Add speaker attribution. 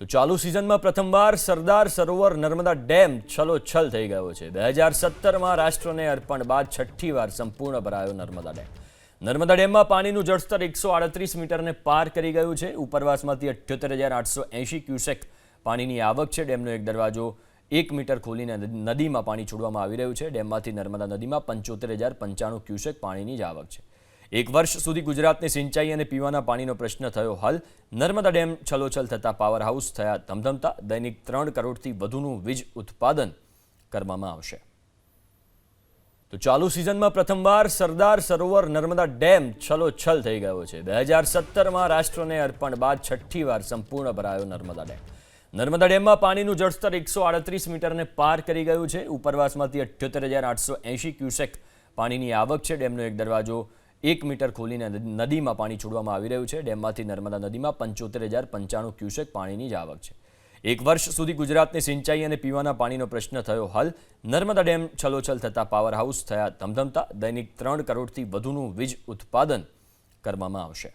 Speaker 1: તો ચાલુ સિઝનમાં પ્રથમવાર સરદાર સરોવર નર્મદા ડેમ છલોછલ થઈ ગયો છે. બે હજાર સત્તરમાં રાષ્ટ્રને અર્પણ બાદ છઠ્ઠી વાર સંપૂર્ણ ભરાયો નર્મદા ડેમ. નર્મદા ડેમમાં પાણીનું જળસ્તર એકસો આડત્રીસ મીટરને પાર કરી ગયું છે. ઉપરવાસમાંથી અઠ્યોતેર હજાર આઠસો એંશી ક્યુસેક પાણીની આવક છે. ડેમનો એક દરવાજો એક મીટર ખોલીને નદીમાં પાણી છોડવામાં આવી રહ્યું છે. ડેમમાંથી નર્મદા નદીમાં પંચોતેર હજાર પંચાણું ક્યુસેક પાણીની જ આવક છે. એક વર્ષ સુધી ગુજરાતની સિંચાઈ અને પીવાના પાણીનો પ્રશ્ન થયો હલ. નર્મદા ડેમ છલોછલ થતાં પાવર હાઉસ થયા ધમધમતા. દૈનિક ત્રણ કરોડથી વધુનું વીજ ઉત્પાદન કરવામાં આવશે. તો ચાલુ સિઝનમાં પ્રથમવાર સરદાર સરોવર નર્મદા ડેમ છલોછલ થઈ ગયો છે. બે હજાર સત્તરમાં રાષ્ટ્રને અર્પણ બાદ છઠ્ઠી વાર સંપૂર્ણ ભરાયો નર્મદા ડેમ. નર્મદા ડેમમાં પાણીનું જળસ્તર એકસો આડત્રીસ મીટરને પાર કરી ગયું છે. ઉપરવાસમાંથી અઠ્યોતેર હજાર આઠસો એંશી ક્યુસેક પાણીની આવક છે. ડેમનો એક દરવાજો એક મીટર ખોલીને નદીમાં પાણી છોડવામાં આવી રહ્યું છે. ડેમમાંથી નર્મદા નદીમાં પંચોતેર હજાર પંચાણું ક્યુસેક પાણીની જ આવક છે. એક વર્ષ સુધી ગુજરાતની સિંચાઈ અને પીવાના પાણીનો પ્રશ્ન થયો. હલ નર્મદા ડેમ છલોછલ થતા પાવર હાઉસ થયા ધમધમતા. દૈનિક ત્રણ કરોડથી વધુનું વીજ ઉત્પાદન કરવામાં આવશે.